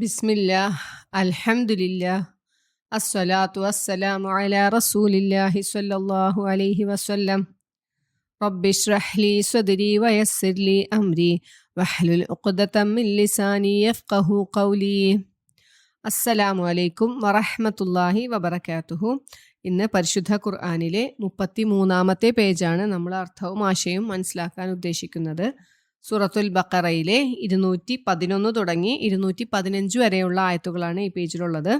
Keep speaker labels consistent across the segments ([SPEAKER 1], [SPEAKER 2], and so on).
[SPEAKER 1] ബിസ്മില്ല അൽഹംദുലില്ല അസ്സലാത്തു വസ്സലാമു അല റസൂലില്ലാഹി സ്വല്ലല്ലാഹു അലൈഹി വസല്ലം. റബ്ബിഷ്റഹ്ലി സ്വദരി വയസ്സിർലി അംരി വഹ്ലുൽ ഉഖ്ദതമിൻ ലിസാനി യഫ്ഖഹു ഖൗലി. അസ്സലാമു അലൈക്കും വറഹ്മത്തുള്ളാഹി വബറകാതുഹു. ഇന്ന് പരിശുദ്ധ ഖുർആനിലെ മുപ്പത്തി മൂന്നാമത്തെ പേജാണ് നമ്മൾ അർത്ഥവും ആശയവും മനസ്സിലാക്കാൻ ഉദ്ദേശിക്കുന്നത്. സൂറത്തുൽ ബക്കറയിലെ ഇരുന്നൂറ്റി പതിനൊന്ന് തുടങ്ങി ഇരുന്നൂറ്റി പതിനഞ്ച് വരെയുള്ള ആയത്തുകളാണ് ഈ പേജിലുള്ളത്.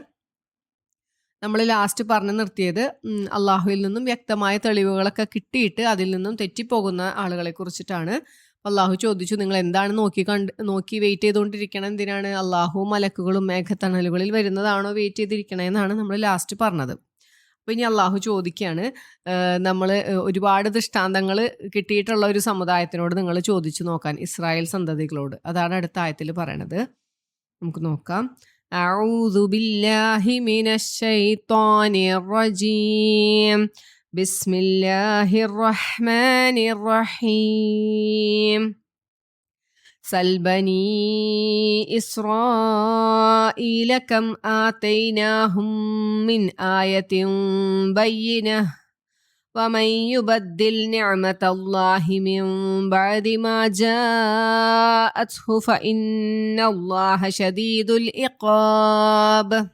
[SPEAKER 1] നമ്മൾ ലാസ്റ്റ് പറഞ്ഞു നിർത്തിയത് അള്ളാഹുവിൽ നിന്നും വ്യക്തമായ തെളിവുകളൊക്കെ കിട്ടിയിട്ട് അതിൽ നിന്നും തെറ്റിപ്പോകുന്ന ആളുകളെ കുറിച്ചിട്ടാണ്. അള്ളാഹു ചോദിച്ചു നിങ്ങൾ എന്താണ് നോക്കി കണ്ട് നോക്കി വെയിറ്റ് ചെയ്തുകൊണ്ടിരിക്കണം എന്തിനാണ്? അള്ളാഹു മലക്കുകളും മേഘത്തണലുകളിൽ വരുന്നതാണോ വെയിറ്റ് ചെയ്തിരിക്കണേ എന്നാണ് നമ്മൾ ലാസ്റ്റ് പറഞ്ഞത്. അപ്പോൾ ഇനി അള്ളാഹു ചോദിക്കുകയാണ് നമ്മൾ ഒരുപാട് ദൃഷ്ടാന്തങ്ങൾ കിട്ടിയിട്ടുള്ള ഒരു സമുദായത്തിനോട് നിങ്ങൾ ചോദിച്ചു നോക്കാൻ ഇസ്രായേൽ സന്തതികളോട് അതാണ് അടുത്ത ആയത്തിൽ പറയണത് നമുക്ക് നോക്കാം أعوذ بالله من الشيطان الرجيم بسم الله الرحمن الرحيم سل بني إسرائيل كم آتيناهم من آية بينة ومن يبدل نعمة الله من بعد ما جاءته فإن الله شديد العقاب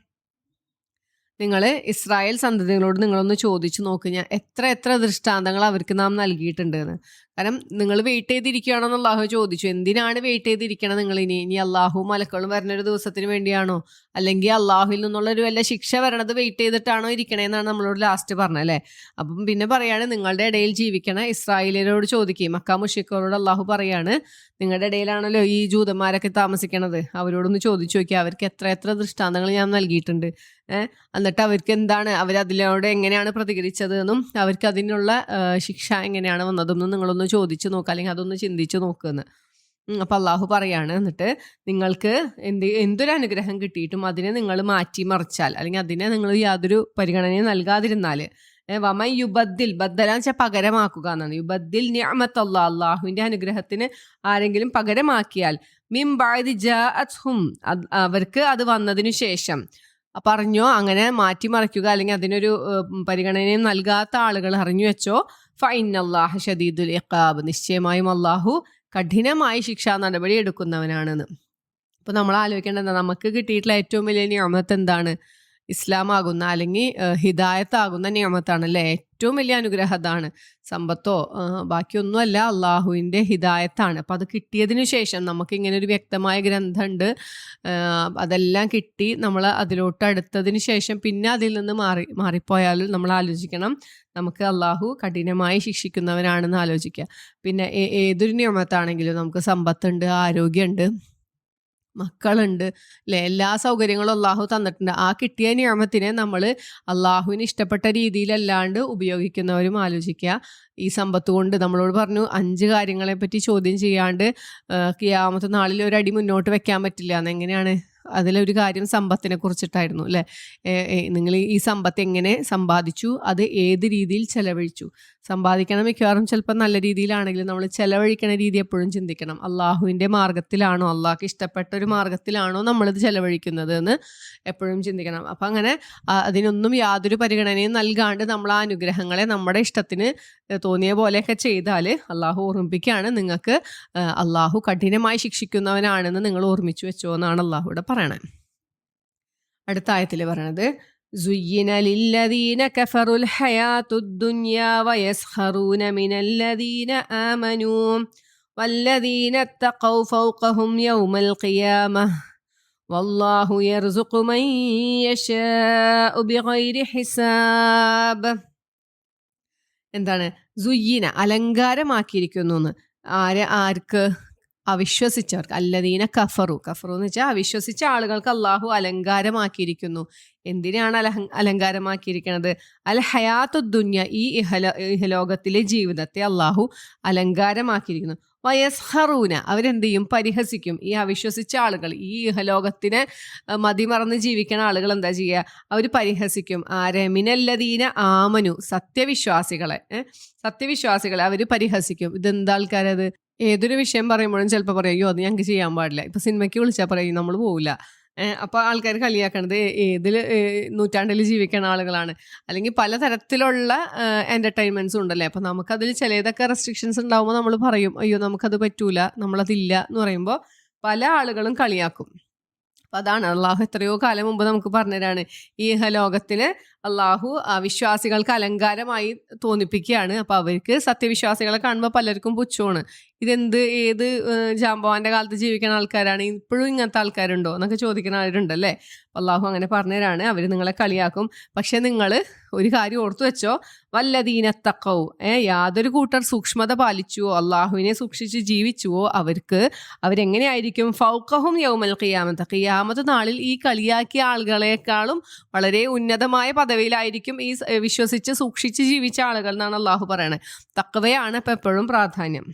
[SPEAKER 1] നിങ്ങൾ ഇസ്രായേൽ സന്തതികളോട് നിങ്ങളൊന്ന് ചോദിച്ചു നോക്ക് ഞാൻ എത്ര എത്ര ദൃഷ്ടാന്തങ്ങൾ അവർക്ക് നാം നൽകിയിട്ടുണ്ട് എന്ന് കാരണം നിങ്ങൾ വെയിറ്റ് ചെയ്തിരിക്കുകയാണെന്ന് അള്ളാഹു ചോദിച്ചു. എന്തിനാണ് വെയിറ്റ് ചെയ്തിരിക്കണം നിങ്ങൾ ഇനി? ഇനി അള്ളാഹു മലക്കളും വരുന്ന ഒരു ദിവസത്തിന് വേണ്ടിയാണോ? അല്ലെങ്കിൽ അള്ളാഹുവിൽ നിന്നുള്ള ഒരു വല്ല ശിക്ഷ വരണത് വെയിറ്റ് ചെയ്തിട്ടാണോ ഇരിക്കണേന്നാണ് നമ്മളോട് ലാസ്റ്റ് പറഞ്ഞത് അല്ലേ? അപ്പം പിന്നെ പറയാണ് നിങ്ങളുടെ ഇടയിൽ ജീവിക്കണ ഇസ്രായേലിനോട് ചോദിക്കുകയും മക്ക മുഷിക്കോരോട് അള്ളാഹു പറയാണ് നിങ്ങളുടെ ഇടയിലാണല്ലോ ഈ ജൂതന്മാരൊക്കെ താമസിക്കണത്? അവരോടൊന്ന് ചോദിച്ചു നോക്കി. അവർക്ക് എത്ര എത്ര ദൃഷ്ടാന്തങ്ങൾ ഞാൻ നൽകിയിട്ടുണ്ട്. ഏഹ് എന്നിട്ട് അവർക്ക് എന്താണ്? അവർ അതിനോട് എങ്ങനെയാണ് പ്രതികരിച്ചത് എന്നും അവർക്ക് അതിനുള്ള ശിക്ഷ എങ്ങനെയാണ് വന്നതെന്നും നിങ്ങളൊന്ന് ചോദിച്ചു നോക്കുക അല്ലെങ്കിൽ അതൊന്ന് ചിന്തിച്ചു നോക്കുമെന്ന് അപ്പം അള്ളാഹു പറയാണ് എന്നിട്ട് നിങ്ങൾക്ക് എന്ത് എന്തൊരു അനുഗ്രഹം കിട്ടിയിട്ടും അതിനെ നിങ്ങൾ മാറ്റി മറിച്ചാൽ അല്ലെങ്കിൽ അതിനെ നിങ്ങൾ യാതൊരു പരിഗണനയും നൽകാതിരുന്നാൽ വമ യുബദ്ദിൽ ബദ്ദലാന്ന് വെച്ചാൽ പകരമാക്കുക എന്നാണ്. യുബദ്ദിൽ നിഅമത്തല്ലാ അള്ളാഹുവിന്റെ അനുഗ്രഹത്തിന് ആരെങ്കിലും പകരമാക്കിയാൽ മിം ബാദി ജും അവർക്ക് അത് വന്നതിനു ശേഷം. പറഞ്ഞോ അങ്ങനെ മാറ്റിമറിക്കുക അല്ലെങ്കിൽ അതിനൊരു പരിഗണനയും നൽകാത്ത ആളുകൾ അറിഞ്ഞു വെച്ചോ ഫൈൻ ഷദീദുൽ ഇഖാബ് നിശ്ചയമായും അള്ളാഹു കഠിനമായി ശിക്ഷാ നടപടി എടുക്കുന്നവനാണെന്ന്. അപ്പൊ നമ്മൾ ആലോചിക്കേണ്ടത് നമുക്ക് കിട്ടിയിട്ടുള്ള ഏറ്റവും വലിയ നിയമത്ത് എന്താണ്? ഇസ്ലാം ആകുന്ന അല്ലെങ്കിൽ ഹിദായത്താകുന്ന നിയമത്താണ് അല്ലേ ഏറ്റവും വലിയ അനുഗ്രഹം അതാണ്. സമ്പത്തോ ബാക്കിയൊന്നുമല്ല അള്ളാഹുവിന്റെ ഹിദായത്താണ്. അപ്പം അത് കിട്ടിയതിനു ശേഷം നമുക്ക് ഇങ്ങനെ ഒരു വ്യക്തമായ ഗ്രന്ഥമുണ്ട്. അതെല്ലാം കിട്ടി നമ്മൾ അതിലോട്ട് അടുത്തതിന് ശേഷം പിന്നെ അതിൽ നിന്ന് മാറി മാറിപ്പോയാൽ നമ്മൾ ആലോചിക്കണം. നമുക്ക് അള്ളാഹു കഠിനമായി ശിക്ഷിക്കുന്നവനാണെന്ന് ആലോചിക്കുക. പിന്നെ ഏതൊരു നിയമത്താണെങ്കിലും നമുക്ക് സമ്പത്തുണ്ട് ആരോഗ്യമുണ്ട്. മക്കളുണ്ട്. അല്ലെ എല്ലാ സൗകര്യങ്ങളും അള്ളാഹു തന്നിട്ടുണ്ട്. ആ കിട്ടിയ നിയമത്തിനെ നമ്മൾ അള്ളാഹുവിന് ഇഷ്ടപ്പെട്ട രീതിയിലല്ലാണ്ട് ഉപയോഗിക്കുന്നവരും ആലോചിക്കുക. ഈ സമ്പത്ത് കൊണ്ട് നമ്മളോട് പറഞ്ഞു അഞ്ച് കാര്യങ്ങളെ പറ്റി ചോദ്യം ചെയ്യാണ്ട് കിയാമത്തെ നാളിൽ ഒരു അടി മുന്നോട്ട് വെക്കാൻ പറ്റില്ല. എന്ന് എങ്ങനെയാണ് അതിലൊരു കാര്യം സമ്പത്തിനെ കുറിച്ചിട്ടായിരുന്നു അല്ലെ? നിങ്ങൾ ഈ സമ്പത്ത് എങ്ങനെ സമ്പാദിച്ചു? അത് ഏത് രീതിയിൽ ചെലവഴിച്ചു? സമ്പാദിക്കണം മിക്കവാറും ചിലപ്പോൾ നല്ല രീതിയിലാണെങ്കിലും നമ്മൾ ചെലവഴിക്കണ രീതി എപ്പോഴും ചിന്തിക്കണം. അള്ളാഹുവിന്റെ മാർഗത്തിലാണോ അള്ളാഹ്ക്ക് ഇഷ്ടപ്പെട്ട ഒരു മാർഗത്തിലാണോ നമ്മളിത് ചെലവഴിക്കുന്നത് എന്ന് എപ്പോഴും ചിന്തിക്കണം. അപ്പം അങ്ങനെ അതിനൊന്നും യാതൊരു പരിഗണനയും നൽകാണ്ട് നമ്മൾ ആ അനുഗ്രഹങ്ങളെ നമ്മുടെ ഇഷ്ടത്തിന് തോന്നിയ പോലെയൊക്കെ ചെയ്താൽ അള്ളാഹു ഓർമ്മിപ്പിക്കുകയാണ് നിങ്ങൾക്ക് അള്ളാഹു കഠിനമായി ശിക്ഷിക്കുന്നവനാണെന്ന് നിങ്ങൾ ഓർമ്മിച്ചു വെച്ചോ എന്നാണ് അള്ളാഹുവിടെ പറയണത് അടുത്ത ആയത്തിൽ പറയണത് زين للذين كفروا الحياة الدنيا ويسخرون من الذين آمنوا والذين اتقوا فوقهم يوم القيامة والله يرزق من يشاء بغير حساب എന്താണ് സുയ്യിന അലങ്കാരമാക്കിയിരിക്കുന്നു എന്ന് ആര് ആർക്ക് അവിശ്വസിച്ചവർക്ക് അല്ലദീന കഫറു. കഫറു എന്ന് വെച്ചാൽ അവിശ്വസിച്ച ആളുകൾക്ക് അള്ളാഹു അലങ്കാരമാക്കിയിരിക്കുന്നു. എന്തിനാണ് അലഹ അലങ്കാരമാക്കിയിരിക്കുന്നത് അൽ ഹയാത്തു ദുന്യ ഈ ഇഹല ഇഹലോകത്തിലെ ജീവിതത്തെ അള്ളാഹു അലങ്കാരമാക്കിയിരിക്കുന്നു. വയസ്ഹറൂന അവരെന്ത് ചെയ്യും പരിഹസിക്കും. ഈ അവിശ്വസിച്ച ആളുകൾ ഈ ഇഹലോകത്തിനെ മതിമറന്ന് ജീവിക്കുന്ന ആളുകൾ എന്താ ചെയ്യുക? അവർ പരിഹസിക്കും. ആരെ? മിനല്ലദീന ആമനു സത്യവിശ്വാസികളെ സത്യവിശ്വാസികളെ അവർ പരിഹസിക്കും. ഇതെന്താ ആൾക്കാരത്? ഏതൊരു വിഷയം പറയുമ്പോഴും ചിലപ്പോൾ പറയും അയ്യോ അത് ഞങ്ങൾക്ക് ചെയ്യാൻ പാടില്ല. ഇപ്പൊ സിനിമയ്ക്ക് വിളിച്ചാൽ പറയും നമ്മൾ പോവില്ല. അപ്പോൾ ആൾക്കാർ കളിയാക്കണത് ഏതിൽ നൂറ്റാണ്ടിൽ ജീവിക്കുന്ന ആളുകളാണ്. അല്ലെങ്കിൽ പലതരത്തിലുള്ള എന്റർടൈൻമെന്റ്സും ഉണ്ടല്ലേ? അപ്പോൾ നമുക്കതിൽ ചിലതൊക്കെ റെസ്ട്രിക്ഷൻസ് ഉണ്ടാവുമ്പോൾ നമ്മൾ പറയും അയ്യോ നമുക്കത് പറ്റൂല നമ്മളതില്ല എന്ന് പറയുമ്പോൾ പല ആളുകളും കളിയാക്കും. അപ്പം അതാണ് അള്ളാഹു എത്രയോ കാലം മുമ്പ് നമുക്ക് പറഞ്ഞതാണ് ഈ ലോകത്തിന് അള്ളാഹു വിശ്വാസികൾക്ക് അലങ്കാരമായി തോന്നിപ്പിക്കുകയാണ്. അപ്പോൾ അവർക്ക് സത്യവിശ്വാസികളെ കാണുമ്പോൾ പലർക്കും പുച്ഛമാണ്. ഇതെന്ത് ഏത് ഏഹ്, ജാമ്പവാന്റെ കാലത്ത് ജീവിക്കുന്ന ആൾക്കാരാണ്? ഇപ്പോഴും ഇങ്ങനത്തെ ആൾക്കാരുണ്ടോ? എന്നൊക്കെ ചോദിക്കുന്ന ആളുണ്ടല്ലേ അള്ളാഹു അങ്ങനെ പറഞ്ഞുതരാണ്. അവർ നിങ്ങളെ കളിയാക്കും. പക്ഷെ നിങ്ങൾ ഒരു കാര്യം ഓർത്തു വെച്ചോ. വല്ലതീനത്തക്കവും ഏ യാതൊരു കൂട്ടർ സൂക്ഷ്മത പാലിച്ചുവോ അള്ളാഹുവിനെ സൂക്ഷിച്ച് ജീവിച്ചുവോ അവർക്ക് അവരെങ്ങനെയായിരിക്കും? ഫൗക്കഹും യൗമൽ ഖിയാമത്ത്. ഖിയാമത്ത് നാളിൽ ഈ കളിയാക്കിയ ആളുകളെക്കാളും വളരെ ഉന്നതമായ പദവിയിലായിരിക്കും ഈ വിശ്വസിച്ച് സൂക്ഷിച്ച് ജീവിച്ച ആളുകൾ എന്നാണ് അള്ളാഹു പറയണത് തക്കവയാണ് ഇപ്പം എപ്പോഴും പ്രാധാന്യം.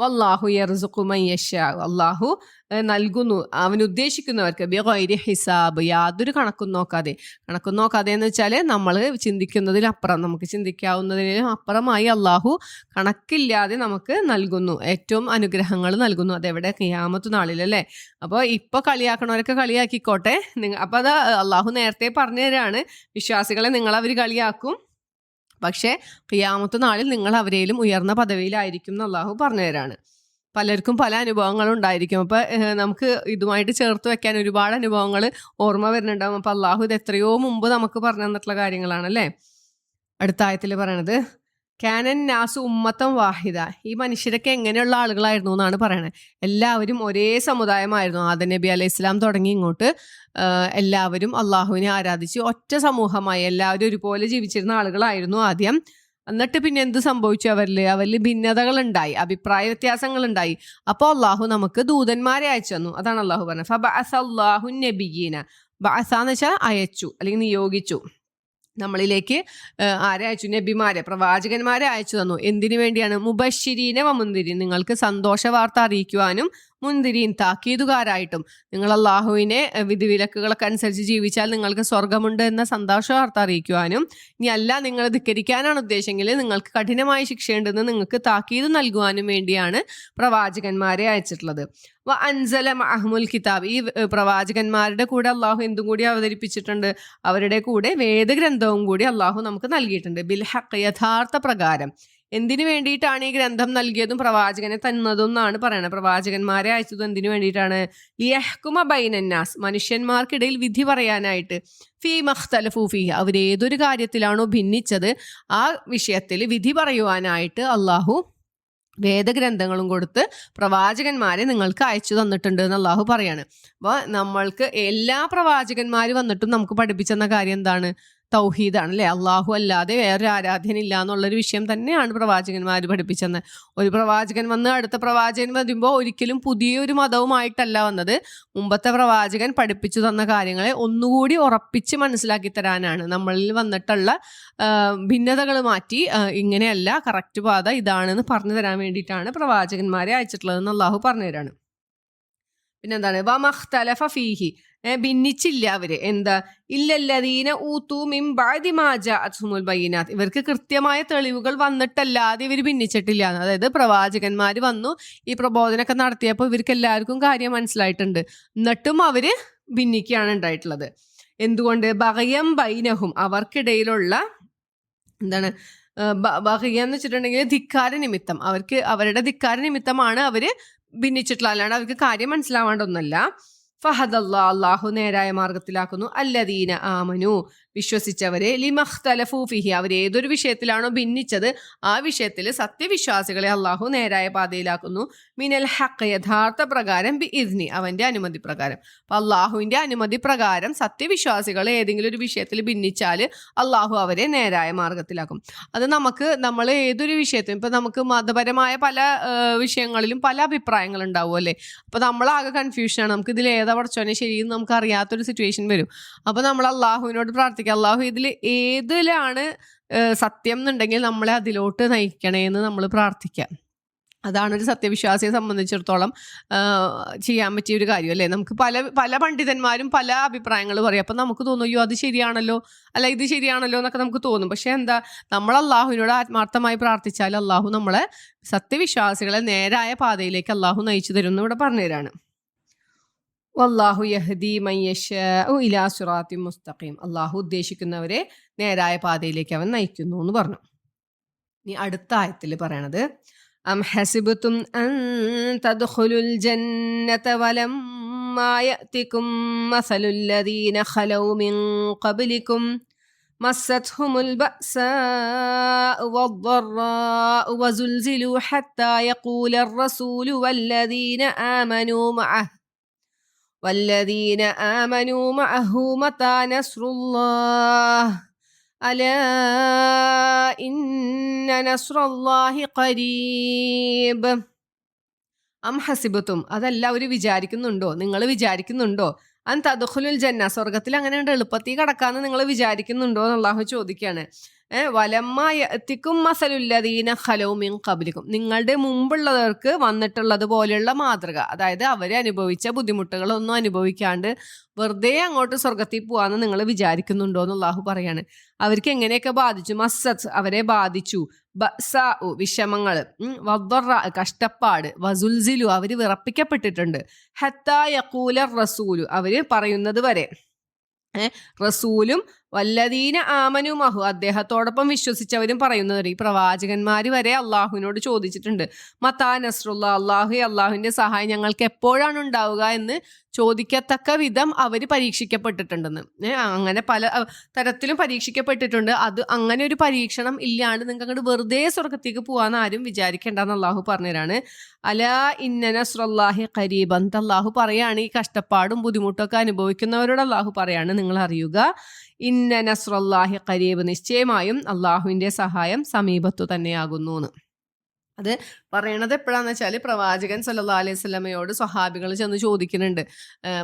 [SPEAKER 1] വല്ലാഹു യർസുഖുമയ്യഷ അള്ളാഹു നൽകുന്നു. അവൻ ഉദ്ദേശിക്കുന്നവർക്ക് ബിഗൈരി ഹിസാബ് യാതൊരു കണക്കും നോക്കാതെ. കണക്കും നോക്കാതെ എന്ന് വെച്ചാൽ നമ്മൾ ചിന്തിക്കുന്നതിലപ്പുറം നമുക്ക് ചിന്തിക്കാവുന്നതിനും അപ്പുറമായി അള്ളാഹു കണക്കില്ലാതെ നമുക്ക് നൽകുന്നു. ഏറ്റവും അനുഗ്രഹങ്ങൾ നൽകുന്നു. അതെവിടെ? കിയാമത്ത് നാളിലല്ലേ അപ്പോൾ ഇപ്പോൾ കളിയാക്കണവരൊക്കെ കളിയാക്കിക്കോട്ടെ. നിങ്ങൾ അപ്പോൾ അത് അള്ളാഹു നേരത്തെ പറഞ്ഞു തരാണ്. വിശ്വാസികളെ നിങ്ങളവർ കളിയാക്കും. പക്ഷേ ഖിയാമത്ത് നാളിൽ നിങ്ങൾ അവരേലും ഉയർന്ന പദവിയിലായിരിക്കും എന്ന് അള്ളാഹു പറഞ്ഞു തരാണ് പലർക്കും പല അനുഭവങ്ങളും ഉണ്ടായിരിക്കും. അപ്പോൾ നമുക്ക് ഇതുമായിട്ട് ചേർത്ത് വെക്കാൻ ഒരുപാട് അനുഭവങ്ങൾ ഓർമ്മ വരുന്നുണ്ടാവും. അപ്പോൾ അള്ളാഹു ഇത് എത്രയോ മുമ്പ് നമുക്ക് പറഞ്ഞു തന്നിട്ടുള്ള കാര്യങ്ങളാണല്ലേ? അടുത്ത ആയത്തിൽ പറയണത് കാനൻ നാസു ഉമ്മത്തം വാഹിദ. ഈ മനുഷ്യരൊക്കെ എങ്ങനെയുള്ള ആളുകളായിരുന്നു എന്നാണ് പറയണത് എല്ലാവരും ഒരേ സമുദായമായിരുന്നു. ആദ നബി അലൈഹി ഇസ്ലാം തുടങ്ങി ഇങ്ങോട്ട്. എല്ലാവരും അള്ളാഹുവിനെ ആരാധിച്ച് ഒറ്റ സമൂഹമായി എല്ലാവരും ഒരുപോലെ ജീവിച്ചിരുന്ന ആളുകളായിരുന്നു ആദ്യം. എന്നിട്ട് പിന്നെ എന്ത് സംഭവിച്ചു അവരിൽ അവരിൽ ഭിന്നതകൾ ഉണ്ടായി അഭിപ്രായ വ്യത്യാസങ്ങൾ ഉണ്ടായി അപ്പോൾ അള്ളാഹു നമുക്ക് ദൂതന്മാരെ അയച്ചു തന്നു. അതാണ് അള്ളാഹു പറഞ്ഞത്. ഫബഅസ അല്ലാഹു നബിയീന. ബഅസ എന്ന് വെച്ചാൽ അയച്ചു അല്ലെങ്കിൽ നിയോഗിച്ചു. നമ്മളിലേക്ക് ഏഹ്, ആരെ അയച്ചു? നബിമാരെ പ്രവാചകന്മാരെ അയച്ചു തന്നു. എന്തിനു വേണ്ടിയാണ്? മുബശ്ശിരീനെ വമുന്തിരി നിങ്ങൾക്ക് സന്തോഷ വാർത്ത അറിയിക്കുവാനും മുന്തിരിയും താക്കീതുകാരായിട്ടും നിങ്ങൾ അള്ളാഹുവിനെ വിധി വിധിവിലക്കുകളൊക്കെ അനുസരിച്ച് ജീവിച്ചാൽ നിങ്ങൾക്ക് സ്വർഗമുണ്ട് എന്ന സന്തോഷ വാർത്ത അറിയിക്കുവാനും ഇനി അല്ല നിങ്ങൾ ധിക്കരിക്കാനാണ് ഉദ്ദേശമെങ്കിൽ നിങ്ങൾക്ക് കഠിനമായ ശിക്ഷയുണ്ടെന്ന് നിങ്ങൾക്ക് താക്കീത് നൽകുവാനും വേണ്ടിയാണ് പ്രവാചകന്മാരെ അയച്ചിട്ടുള്ളത്. വ അൻസല അഹ്മുൽ കിതാബ്. ഈ പ്രവാചകന്മാരുടെ കൂടെ അള്ളാഹു എന്തും കൂടി അവതരിപ്പിച്ചിട്ടുണ്ട്. അവരുടെ കൂടെ വേദഗ്രന്ഥവും കൂടി അള്ളാഹു നമുക്ക് നൽകിയിട്ടുണ്ട്. ബിൽ യഥാർത്ഥ പ്രകാരം. എന്തിനു വേണ്ടിയിട്ടാണ് ഈ ഗ്രന്ഥം നൽകിയതും പ്രവാചകനെ തന്നതും എന്നാണ് പറയുന്നത് പ്രവാചകന്മാരെ അയച്ചതും എന്തിനു വേണ്ടിയിട്ടാണ്? ലിയഹ്കുമ ബൈനന്നാസ്. മനുഷ്യന്മാർക്കിടയിൽ വിധി പറയാനായിട്ട് ഫീ മഖ്തലഫു ഫീ ഏതൊരു കാര്യത്തിലാണോ ഭിന്നിച്ചത്? ആ വിഷയത്തിൽ വിധി പറയുവാനായിട്ട് അള്ളാഹു വേദഗ്രന്ഥങ്ങളും കൊടുത്ത് പ്രവാചകന്മാരെ നിങ്ങൾക്ക് അയച്ചു തന്നിട്ടുണ്ട് എന്ന് അള്ളാഹു പറയാണ്. അപ്പോൾ നമ്മൾക്ക് എല്ലാ പ്രവാചകന്മാർ വന്നിട്ടും നമുക്ക് പഠിപ്പിച്ചെന്ന കാര്യം എന്താണ്? തൗഹീദാണ് അല്ലേ അള്ളാഹു അല്ലാതെ വേറൊരു ആരാധ്യനില്ല എന്നുള്ളൊരു വിഷയം തന്നെയാണ് പ്രവാചകന്മാർ പഠിപ്പിച്ചെന്ന്. ഒരു പ്രവാചകൻ വന്ന് അടുത്ത പ്രവാചകൻ വരുമ്പോൾ ഒരിക്കലും പുതിയൊരു മതവുമായിട്ടല്ല വന്നത്. മുമ്പത്തെ പ്രവാചകൻ പഠിപ്പിച്ചു തന്ന കാര്യങ്ങളെ ഒന്നുകൂടി ഉറപ്പിച്ച് മനസ്സിലാക്കി തരാനാണ്. നമ്മളിൽ വന്നിട്ടുള്ള ഭിന്നതകൾ മാറ്റി ഇങ്ങനെയല്ല കറക്റ്റ് പാത ഇതാണെന്ന് പറഞ്ഞു തരാൻ വേണ്ടിയിട്ടാണ് പ്രവാചകന്മാരെ അയച്ചിട്ടുള്ളതെന്ന് അള്ളാഹു പറഞ്ഞു തരാണ്. പിന്നെന്താണ്? വമഖ്തലഫ ഫീഹി ഭിന്നിച്ചില്ല അവർ. എന്താ? ഇല്ലല്ലതീന ഊത്തു മിൻ ബഅദി മാ ജാഅത്ഹുമുൽ ബയ്യിനാത്ത്. ഇവർക്ക് കൃത്യമായ തെളിവുകൾ വന്നിട്ടല്ലാതെ ഇവർ ഭിന്നിച്ചിട്ടില്ല. അതായത് പ്രവാചകന്മാർ വന്നു ഈ പ്രബോധനമൊക്കെ നടത്തിയപ്പോൾ ഇവർക്ക് എല്ലാവർക്കും കാര്യം മനസ്സിലായിട്ടുണ്ട്. എന്നിട്ടും അവർ ഭിന്നിക്കുകയാണ് ഉണ്ടായിട്ടുള്ളത്. എന്തുകൊണ്ട്? ബഹയം ബൈനഹും. അവർക്കിടയിലുള്ള എന്താണ്? ബഹയ എന്ന് വെച്ചിട്ടുണ്ടെങ്കിൽ ധിക്കാര നിമിത്തം അവർക്ക് അവരുടെ ധിക്കാര നിമിത്തമാണ് അവർ ഭിന്നിച്ചിട്ടുള്ള അല്ലാണ്ട് അവർക്ക് കാര്യം മനസ്സിലാവേണ്ടൊന്നല്ല ഫഹദ് അല്ലാ അള്ളാഹു നേരായ മാർഗത്തിലാക്കുന്നു അല്ലദീന ആമനു. വിശ്വസിച്ചവരെ. ലിമഖ്തലഫു ഫിഹി. അവർ ഏതൊരു വിഷയത്തിലാണോ ഭിന്നിച്ചത് ആ വിഷയത്തിൽ സത്യവിശ്വാസികളെ അള്ളാഹു നേരായ പാതയിലാക്കുന്നു. മിനൽ ഹക്ക് യഥാർത്ഥ പ്രകാരം ബി ഇദ്നി അവന്റെ അനുമതി പ്രകാരം. അപ്പൊ അള്ളാഹുവിന്റെ അനുമതി പ്രകാരം സത്യവിശ്വാസികൾ ഏതെങ്കിലും ഒരു വിഷയത്തിൽ ഭിന്നിച്ചാൽ അള്ളാഹു അവരെ നേരായ മാർഗത്തിലാക്കും അത് നമുക്ക് നമ്മൾ ഏതൊരു വിഷയത്തിലും ഇപ്പൊ നമുക്ക് മതപരമായ പല വിഷയങ്ങളിലും പല അഭിപ്രായങ്ങൾ ഉണ്ടാവും അല്ലേ? അപ്പൊ നമ്മളാകെ കൺഫ്യൂഷനാണ് നമുക്ക് ഇതിൽ ഏതാ പഠിച്ചോനെ ശരിയെന്ന് നമുക്ക് അറിയാത്തൊരു സിറ്റുവേഷൻ വരും. അപ്പൊ നമ്മൾ അള്ളാഹുവിനോട് പ്രാർത്ഥിക്കുക അള്ളാഹു ഇതിൽ ഏതിലാണ് സത്യം എന്നുണ്ടെങ്കിൽ നമ്മളെ അതിലോട്ട് നയിക്കണേ എന്ന് നമ്മൾ പ്രാർത്ഥിക്കാം. അതാണ് ഒരു സത്യവിശ്വാസിയെ സംബന്ധിച്ചിടത്തോളം ചെയ്യാൻ പറ്റിയ ഒരു കാര്യം അല്ലേ? നമുക്ക് പല പല പണ്ഡിതന്മാരും പല അഭിപ്രായങ്ങൾ പറയും. അപ്പം നമുക്ക് തോന്നും അയ്യോ അത് ശരിയാണല്ലോ അല്ല ഇത് ശരിയാണല്ലോ എന്നൊക്കെ നമുക്ക് തോന്നും. പക്ഷെ എന്താ നമ്മൾ അള്ളാഹുവിനോട് ആത്മാർത്ഥമായി പ്രാർത്ഥിച്ചാൽ അള്ളാഹു നമ്മളെ സത്യവിശ്വാസികളെ നേരായ പാതയിലേക്ക് അള്ളാഹു നയിച്ചു തരും എന്ന് ഇവിടെ പറഞ്ഞുതരാണ്. വല്ലാഹു യഹ്ദി മയ്യഷു ഇലാ സുറാത്തി മുസ്തഖീം അള്ളാഹു ഉദ്ദേശിക്കുന്നവരെ നേരായ പാതയിലേക്ക് അവൻ നയിക്കുന്നു എന്ന് പറഞ്ഞു ഇനി അടുത്ത ആയത്തിൽ പറയണത് അം ഹസിബത്തും അൻ തദ്ഖുലുൽ ജന്നത വലമ്മാ യഅതികും മസലുൽ ലദീന ഖലൗ മിൻ ഖബ്ലികും مستهم البأساء والضراء وزلزلوا حتى يقول الرسول والذين آمنوا معه والذين آمنوا معه متى نصر الله ألا إن نصر الله قريب അം ഹസിബത്തും അതല്ല അവർ വിചാരിക്കുന്നുണ്ടോ നിങ്ങൾ വിചാരിക്കുന്നുണ്ടോ അൻ തദുഖുലുൽ ജന്ന സ്വർഗത്തിൽ അങ്ങനെ എളുപ്പത്തിൽ കടക്കാന്ന് നിങ്ങൾ വിചാരിക്കുന്നുണ്ടോ എന്ന് അള്ളാഹു ചോദിക്കുകയാണ് ഏഹ് വലമ്മത്തിക്കും മസലുല്ലദീന ഹലൗമിൻ കബലിക്കും നിങ്ങളുടെ മുമ്പുള്ളവർക്ക് വന്നിട്ടുള്ളത് പോലെയുള്ള മാതൃക. അതായത് അവരെ അനുഭവിച്ച ബുദ്ധിമുട്ടുകളൊന്നും അനുഭവിക്കാണ്ട് വെറുതെ അങ്ങോട്ട് സ്വർഗത്തിൽ പോവാന്ന് നിങ്ങൾ വിചാരിക്കുന്നുണ്ടോ എന്ന് അള്ളാഹു പറയാണ്. അവർക്ക് എങ്ങനെയൊക്കെ ബാധിച്ചു? മസ്സത്ത് അവരെ ബാധിച്ചു. ബസാഉ വിഷമങ്ങൾ വദ്വറ കഷ്ടപ്പാട് വസുൽസിലു അവർ വിറപ്പിക്കപ്പെട്ടിട്ടുണ്ട്. ഹത്താ യക്കൂല റസൂലു അവർ പറയുന്നത് വരെ. റസൂലും വല്ലദീന ആമനു മഹു. അദ്ദേഹത്തോടൊപ്പം വിശ്വസിച്ചവരും പറയുന്നവർ ഈ പ്രവാചകന്മാർ വരെ അള്ളാഹുവിനോട് ചോദിച്ചിട്ടുണ്ട്. മത്താ നസ്രുല്ല അള്ളാഹു അള്ളാഹുവിന്റെ സഹായം ഞങ്ങൾക്ക് എപ്പോഴാണ് ഉണ്ടാവുക എന്ന് ചോദിക്കത്തക്ക വിധം അവർ പരീക്ഷിക്കപ്പെട്ടിട്ടുണ്ടെന്ന്. അങ്ങനെ പല തരത്തിലും പരീക്ഷിക്കപ്പെട്ടിട്ടുണ്ട്. അത് അങ്ങനെ ഒരു പരീക്ഷണം ഇല്ലാണ്ട് നിങ്ങൾക്ക് അങ്ങോട്ട് വെറുതെ സ്വർഗത്തേക്ക് പോകാൻ ആരും വിചാരിക്കേണ്ടെന്ന് അള്ളാഹു പറഞ്ഞതാണ് അല ഇന്ന നസ്രല്ലാഹി കരീബ് അള്ളാഹു പറയാണ് ഈ കഷ്ടപ്പാടും ബുദ്ധിമുട്ടൊക്കെ അനുഭവിക്കുന്നവരോട് അള്ളാഹു പറയാണ് നിങ്ങൾ അറിയുക. ഇന്ന നസ്രല്ലാഹി കരീബ് നിശ്ചയമായും അള്ളാഹുവിന്റെ സഹായം സമീപത്തു തന്നെയാകുന്നു എന്ന് അത് പറയണത് എപ്പോഴാന്ന് വെച്ചാൽ പ്രവാചകൻ സല്ലാ അലൈഹി സ്വലമയോട് സ്വഹാബികൾ ചെന്ന് ചോദിക്കുന്നുണ്ട്.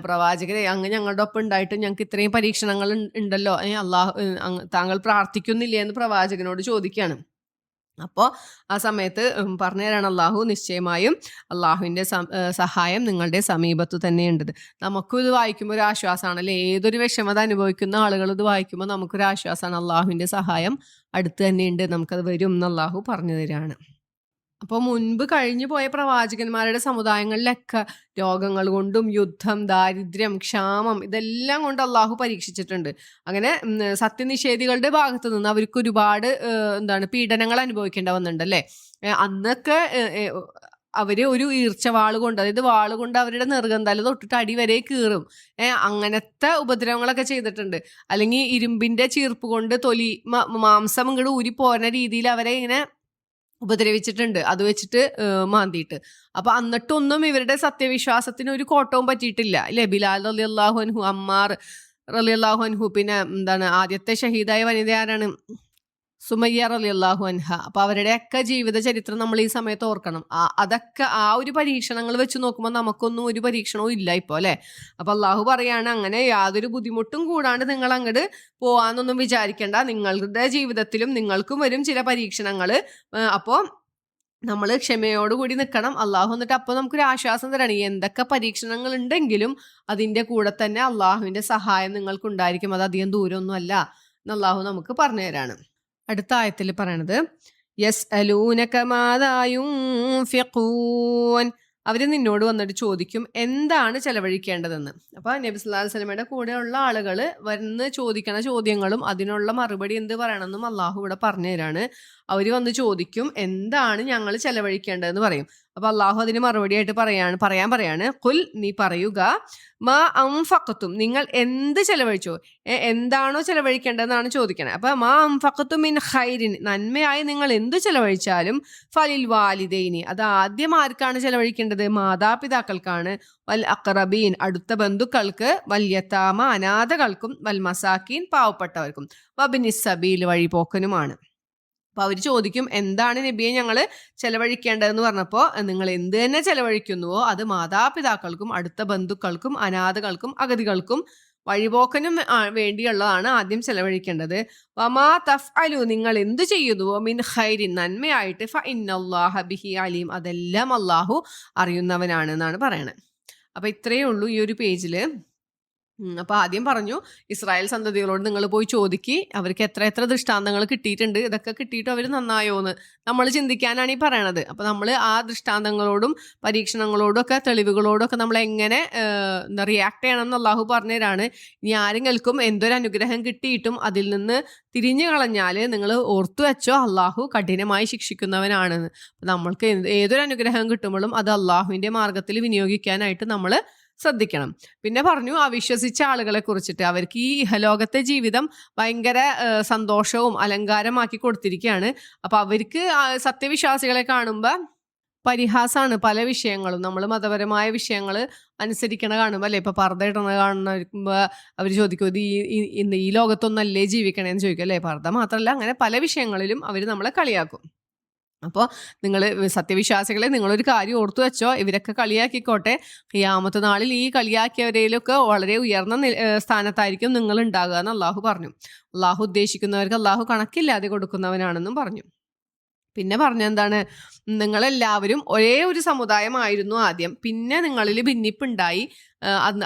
[SPEAKER 1] പ്രവാചകരെ അങ്ങ് ഞങ്ങളുടെ ഒപ്പം ഉണ്ടായിട്ട് ഞങ്ങൾക്ക് ഇത്രയും പരീക്ഷണങ്ങൾ ഉണ്ടല്ലോ. അള്ളാഹു താങ്കൾ പ്രാർത്ഥിക്കുന്നില്ലേ എന്ന് പ്രവാചകനോട് ചോദിക്കുകയാണ് അപ്പോൾ ആ സമയത്ത് പറഞ്ഞു തരാണ് അള്ളാഹു നിശ്ചയമായും അള്ളാഹുവിന്റെ സഹായം നിങ്ങളുടെ സമീപത്തു ഉണ്ടത് നമുക്കും ഇത് വായിക്കുമ്പോൾ ഒരു ആശ്വാസമാണല്ലേ ഏതൊരു വിഷമത അനുഭവിക്കുന്ന ആളുകൾ ഇത് വായിക്കുമ്പോൾ നമുക്കൊരു ആശ്വാസമാണ് അള്ളാഹുവിന്റെ സഹായം അടുത്ത് തന്നെയുണ്ട് നമുക്കത് വരും എന്ന് അള്ളാഹു പറഞ്ഞു തരാണ് അപ്പോൾ മുൻപ് കഴിഞ്ഞു പോയ പ്രവാചകന്മാരുടെ സമുദായങ്ങളിലൊക്കെ രോഗങ്ങൾ കൊണ്ടും യുദ്ധം ദാരിദ്ര്യം ക്ഷാമം ഇതെല്ലാം കൊണ്ട് അള്ളാഹു പരീക്ഷിച്ചിട്ടുണ്ട്. അങ്ങനെ സത്യനിഷേധികളുടെ ഭാഗത്തു നിന്ന് അവർക്ക് ഒരുപാട് എന്താണ് പീഡനങ്ങൾ അനുഭവിക്കേണ്ട വന്നിട്ടുണ്ടല്ലേ അന്നൊക്കെ അവർ ഒരു ഈർച്ച വാൾ കൊണ്ട് അതായത് വാൾ കൊണ്ട് അവരുടെ നിർഗന്ധല തൊട്ടിട്ട് അടി വരെ കീറും. ഏഹ് അങ്ങനത്തെ ഉപദ്രവങ്ങളൊക്കെ ചെയ്തിട്ടുണ്ട്. അല്ലെങ്കിൽ ഇരുമ്പിന്റെ ചീർപ്പ് കൊണ്ട് തൊലി മാംസം ഇങ്ങോട്ട് ഊരി പോരുന്ന രീതിയിൽ അവരെ ഇങ്ങനെ ഉപദ്രവിച്ചിട്ടുണ്ട്. അത് വെച്ചിട്ട് മാന്തിയിട്ട്. അപ്പൊ എന്നിട്ടൊന്നും ഇവരുടെ സത്യവിശ്വാസത്തിന് ഒരു കോട്ടവും പറ്റിയിട്ടില്ല. അല്ലെ? ബിലാൽ അലി അള്ളാഹു അൻഹു അമ്മാർ അലി അള്ളാഹു അൻഹു. പിന്നെ എന്താണ്? ആദ്യത്തെ ഷഹീദായ വനിത ആരാണ് സുമയ്യ അലി അള്ളാഹു അൻഹ. അപ്പൊ അവരുടെയൊക്കെ ജീവിത ചരിത്രം നമ്മൾ ഈ സമയത്ത് ഓർക്കണം. അതൊക്കെ ആ ഒരു പരീക്ഷണങ്ങൾ വെച്ച് നോക്കുമ്പോൾ നമുക്കൊന്നും ഒരു പരീക്ഷണവും ഇല്ല ഇപ്പോൾ അല്ലെ? അപ്പൊ അള്ളാഹു പറയാണ് അങ്ങനെ യാതൊരു ബുദ്ധിമുട്ടും കൂടാണ്ട് നിങ്ങൾ അങ്ങോട്ട് പോവാന്നൊന്നും വിചാരിക്കേണ്ട. നിങ്ങളുടെ ജീവിതത്തിലും നിങ്ങൾക്കും വരും ചില പരീക്ഷണങ്ങൾ. അപ്പോൾ നമ്മൾ ക്ഷമയോടുകൂടി നിൽക്കണം അള്ളാഹു എന്നിട്ട് അപ്പോൾ നമുക്കൊരു ആശ്വാസം തരണം. എന്തൊക്കെ പരീക്ഷണങ്ങൾ ഉണ്ടെങ്കിലും അതിന്റെ കൂടെ തന്നെ അള്ളാഹുവിന്റെ സഹായം നിങ്ങൾക്കുണ്ടായിരിക്കും. അത് അധികം ദൂരമൊന്നും അല്ല എന്ന് അള്ളാഹു നമുക്ക് പറഞ്ഞു തരാണ് അടുത്ത ആയത്തിൽ പറയണത് യസ് അലൂനകമാതായും അവർ നിന്നോട് വന്നിട്ട് ചോദിക്കും എന്താണ് ചെലവഴിക്കേണ്ടതെന്ന്? അപ്പോൾ നബി സല്ലല്ലാഹു സ്വലമയുടെ കൂടെയുള്ള ആളുകൾ വന്ന് ചോദിക്കണ ചോദ്യങ്ങളും അതിനുള്ള മറുപടി എന്ത് പറയണമെന്നും അള്ളാഹു ഇവിടെ പറഞ്ഞു തരാണ് അവർ വന്ന് ചോദിക്കും എന്താണ് ഞങ്ങൾ ചെലവഴിക്കേണ്ടതെന്ന് പറയും. അപ്പൊ അള്ളാഹു അതിന് മറുപടി ആയിട്ട് പറയാണ് പറയാൻ പറയാണ് കുൽ നീ പറയുക മാ അംഫക്കത്തും നിങ്ങൾ എന്ത് ചെലവഴിച്ചോ എന്താണോ ചെലവഴിക്കേണ്ടതെന്നാണ് ചോദിക്കണേ. അപ്പൊ മാ അംഫക്കത്തും മിൻ ഹൈരിൻ നന്മയായി നിങ്ങൾ എന്ത് ചെലവഴിച്ചാലും ഫലിൽ വാലിദൈനി അത് ആദ്യം ആർക്കാണ് ചെലവഴിക്കേണ്ടത്? മാതാപിതാക്കൾക്കാണ്. വൽ അക്രബീൻ അടുത്ത ബന്ധുക്കൾക്ക് വല്യത്താമ അനാഥകൾക്കും വൽ മസാക്കീൻ പാവപ്പെട്ടവർക്കും. വബിനിസബീൽ വഴിപോക്കനുമാണ്. അപ്പോൾ അവർ ചോദിക്കും എന്താണ് നബിയെ ഞങ്ങൾ ചെലവഴിക്കേണ്ടതെന്ന് പറഞ്ഞപ്പോൾ നിങ്ങൾ എന്ത് തന്നെ ചെലവഴിക്കുന്നുവോ അത് മാതാപിതാക്കൾക്കും അടുത്ത ബന്ധുക്കൾക്കും അനാഥകൾക്കും അഗതികൾക്കും വഴിപോക്കനും വേണ്ടിയുള്ളതാണ് ആദ്യം ചെലവഴിക്കേണ്ടത്. വമാ തഫ് അലു നിങ്ങൾ എന്ത് ചെയ്യുന്നുവോ മിൻ ഹൈരി നന്മയായിട്ട് ഫ ഇന്നല്ലാഹ ബിഹി അലീം അതെല്ലാം അള്ളാഹു അറിയുന്നവനാണ് എന്നാണ് പറയണത്. അപ്പൊ ഇത്രയേ ഉള്ളൂ ഈ ഒരു പേജിൽ ഉം, അപ്പൊ ആദ്യം പറഞ്ഞു ഇസ്രായേൽ സന്തതികളോട് നിങ്ങൾ പോയി ചോദിക്കി അവർക്ക് എത്ര എത്ര ദൃഷ്ടാന്തങ്ങൾ കിട്ടിയിട്ടുണ്ട് ഇതൊക്കെ കിട്ടിയിട്ട് അവർ നന്നായോന്ന്. നമ്മൾ ചിന്തിക്കാനാണ് ഈ പറയണത്. അപ്പൊ നമ്മൾ ആ ദൃഷ്ടാന്തങ്ങളോടും പരീക്ഷണങ്ങളോടും ഒക്കെ തെളിവുകളോടും ഒക്കെ നമ്മൾ എങ്ങനെ എന്താ റിയാക്ട് ചെയ്യണം എന്ന് അള്ളാഹു പറഞ്ഞുതരാണ്. ഇനി ആരെങ്കിലും എന്തൊരു അനുഗ്രഹം കിട്ടിയിട്ടും അതിൽ നിന്ന് തിരിഞ്ഞു കളഞ്ഞാൽ നിങ്ങൾ ഓർത്തു വെച്ചോ അള്ളാഹു കഠിനമായി ശിക്ഷിക്കുന്നവനാണെന്ന്. നമ്മൾക്ക് ഏതൊരു അനുഗ്രഹം കിട്ടുമ്പോഴും അത് അള്ളാഹുവിന്റെ മാർഗത്തിൽ വിനിയോഗിക്കാനായിട്ട് നമ്മൾ ശ്രദ്ധിക്കണം. പിന്നെ പറഞ്ഞു അവിശ്വസിച്ച ആളുകളെ കുറിച്ചിട്ട്. അവർക്ക് ഈ ഇഹലോകത്തെ ജീവിതം ഭയങ്കര സന്തോഷവും അലങ്കാരമാക്കി കൊടുത്തിരിക്കുകയാണ്. അപ്പൊ അവർക്ക് സത്യവിശ്വാസികളെ കാണുമ്പോൾ പരിഹാസമാണ് പല വിഷയങ്ങളും. നമ്മൾ മതപരമായ വിഷയങ്ങൾ അനുസരിക്കണ കാണുമ്പോൾ അല്ലേ? ഇപ്പൊ പർദ്ദ ഇടണ കാണുമ്പോൾ അവർ ചോദിക്കും ഇത് ഈ ഈ ലോകത്തൊന്നല്ലേ ജീവിക്കണേന്ന് ചോദിക്കും അല്ലേ? പർദ്ദ മാത്രമല്ല അങ്ങനെ പല വിഷയങ്ങളിലും അവർ നമ്മളെ കളിയാക്കും. അപ്പോൾ നിങ്ങൾ സത്യവിശ്വാസികളെ നിങ്ങളൊരു കാര്യം ഓർത്തു വെച്ചോ ഇവരൊക്കെ കളിയാക്കിക്കോട്ടെ. ഖിയാമത്ത് നാളിൽ ഈ കളിയാക്കിയവരിലൊക്കെ വളരെ ഉയർന്ന സ്ഥാനത്തായിരിക്കും നിങ്ങൾ ഉണ്ടാകുക എന്ന് അള്ളാഹു പറഞ്ഞു. അള്ളാഹു ഉദ്ദേശിക്കുന്നവർക്ക് അള്ളാഹു കണക്കില്ലാതെ കൊടുക്കുന്നവനാണെന്നും പറഞ്ഞു. പിന്നെ പറഞ്ഞെന്താണ് നിങ്ങളെല്ലാവരും ഒരേ ഒരു സമുദായമായിരുന്നു ആദ്യം. പിന്നെ നിങ്ങളിൽ ഭിന്നിപ്പുണ്ടായി.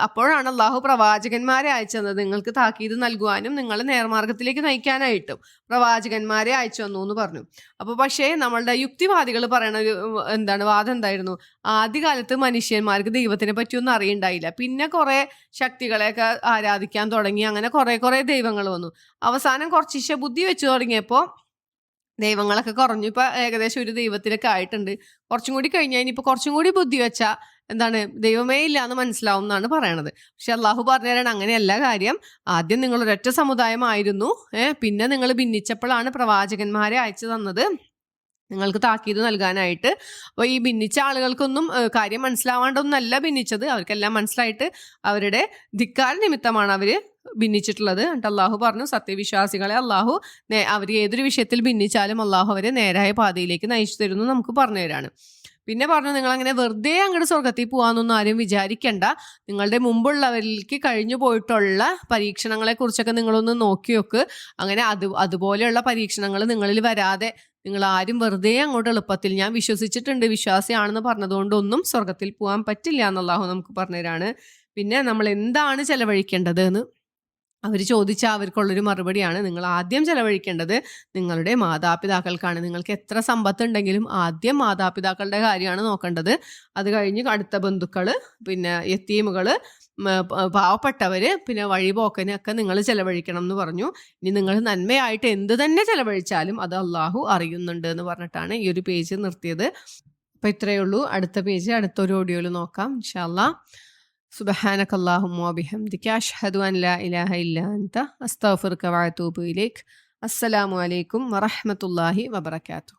[SPEAKER 1] അപ്പോഴാണ് അള്ളാഹു പ്രവാചകന്മാരെ അയച്ചത് നിങ്ങൾക്ക് താക്കീത് നൽകുവാനും നിങ്ങളെ നേർമാർഗത്തിലേക്ക് നയിക്കാനായിട്ടും പ്രവാചകന്മാരെ അയച്ചു വന്നു എന്ന് പറഞ്ഞു. അപ്പൊ പക്ഷേ നമ്മളുടെ യുക്തിവാദികൾ പറയണ ഒരു എന്താണ് വാദം എന്തായിരുന്നു? ആദ്യകാലത്ത് മനുഷ്യന്മാർക്ക് ദൈവത്തിനെ പറ്റിയൊന്നും അറിയണ്ടായില്ല. പിന്നെ കുറെ ശക്തികളെയൊക്കെ ആരാധിക്കാൻ തുടങ്ങി. അങ്ങനെ കുറെ കുറെ ദൈവങ്ങൾ വന്നു. അവസാനം കുറച്ചിശ ബുദ്ധി വെച്ചു തുടങ്ങിയപ്പോൾ ദൈവങ്ങളൊക്കെ കുറഞ്ഞു. ഇപ്പൊ ഏകദേശം ഒരു ദൈവത്തിലൊക്കെ ആയിട്ടുണ്ട്. കുറച്ചും കൂടി കഴിഞ്ഞാൽ ഇനിയിപ്പോ കുറച്ചും കൂടി ബുദ്ധി വെച്ചാ എന്താണ് ദൈവമേ ഇല്ല എന്ന് മനസ്സിലാവും എന്നാണ് പറയണത്. പക്ഷെ അള്ളാഹു പറഞ്ഞു തരാൻ അങ്ങനെയല്ല കാര്യം. ആദ്യം നിങ്ങൾ ഒരൊറ്റ സമുദായമായിരുന്നു. ഏഹ് പിന്നെ നിങ്ങൾ ഭിന്നിച്ചപ്പോഴാണ് പ്രവാചകന്മാരെ അയച്ചു തന്നത്. നിങ്ങൾക്ക് താക്കീത് നൽകാനായിട്ട്. അപ്പോൾ ഈ ഭിന്നിച്ച ആളുകൾക്കൊന്നും കാര്യം മനസ്സിലാവാണ്ടൊന്നല്ല ഭിന്നിച്ചത്. അവർക്കെല്ലാം മനസ്സിലായിട്ട് അവരുടെ ധിക്കാര നിമിത്തമാണ് അവർ ഭിന്നിച്ചിട്ടുള്ളത്. എന്നിട്ട് അള്ളാഹു പറഞ്ഞു സത്യവിശ്വാസികളെ അള്ളാഹു അവർ ഏതൊരു വിഷയത്തിൽ ഭിന്നിച്ചാലും അള്ളാഹു അവരെ നേരായ പാതയിലേക്ക് നയിച്ചു തരുന്നു നമുക്ക് പറഞ്ഞു തരാണ്. പിന്നെ പറഞ്ഞു നിങ്ങൾ അങ്ങനെ വെറുതെ അങ്ങോട്ട് സ്വർഗത്തിൽ പോകാമെന്നൊന്നും ആരും വിചാരിക്കണ്ട. നിങ്ങളുടെ മുമ്പുള്ളവരിലേക്ക് കഴിഞ്ഞു പോയിട്ടുള്ള പരീക്ഷണങ്ങളെ കുറിച്ചൊക്കെ നിങ്ങളൊന്ന് നോക്കി നോക്ക് അങ്ങനെ അത് അതുപോലെയുള്ള പരീക്ഷണങ്ങൾ നിങ്ങളിൽ വരാതെ നിങ്ങൾ ആരും വെറുതെ അങ്ങോട്ട് എളുപ്പത്തിൽ ഞാൻ വിശ്വസിച്ചിട്ടുണ്ട് വിശ്വാസിയാണെന്ന് പറഞ്ഞതുകൊണ്ടൊന്നും സ്വർഗത്തിൽ പോകാൻ പറ്റില്ല എന്നുള്ളാഹു നമുക്ക് പറഞ്ഞുതരാണ് പിന്നെ നമ്മൾ എന്താണ് ചെലവഴിക്കേണ്ടത് എന്ന് അവർ ചോദിച്ച അവർക്കുള്ളൊരു മറുപടിയാണ് നിങ്ങൾ ആദ്യം ചെലവഴിക്കേണ്ടത് നിങ്ങളുടെ മാതാപിതാക്കൾക്കാണ്. നിങ്ങൾക്ക് എത്ര സമ്പത്ത് ഉണ്ടെങ്കിലും ആദ്യം മാതാപിതാക്കളുടെ കാര്യമാണ് നോക്കേണ്ടത്. അത് കഴിഞ്ഞ് അടുത്ത ബന്ധുക്കൾ പിന്നെ എത്തീമുകൾ പാവപ്പെട്ടവര് പിന്നെ വഴിപോക്കന് ഒക്കെ നിങ്ങൾ ചെലവഴിക്കണം എന്ന് പറഞ്ഞു. ഇനി നിങ്ങൾ നന്മയായിട്ട് എന്ത് തന്നെ ചെലവഴിച്ചാലും അത് അള്ളാഹു അറിയുന്നുണ്ട് എന്ന് പറഞ്ഞിട്ടാണ് ഈ ഒരു പേജ് നിർത്തിയത്. അപ്പൊ ഇത്രയേ ഉള്ളൂ. അടുത്ത പേജ് അടുത്തൊരു ഓഡിയോയിൽ നോക്കാം ഇൻഷാല്ലാ സുബഹാനക് അള്ളാഹുമോ ബിഹംദിക്ക് അഷ്ഹദു അൻ ലാ ഇലാഹ ഇല്ല അൻത അസ്തഫിർ കവാത്തൂബ് ഇലേക്ക് അസ്സലാമു അലൈക്കും വറഹമത്തല്ലാഹി വബർക്കാത്തു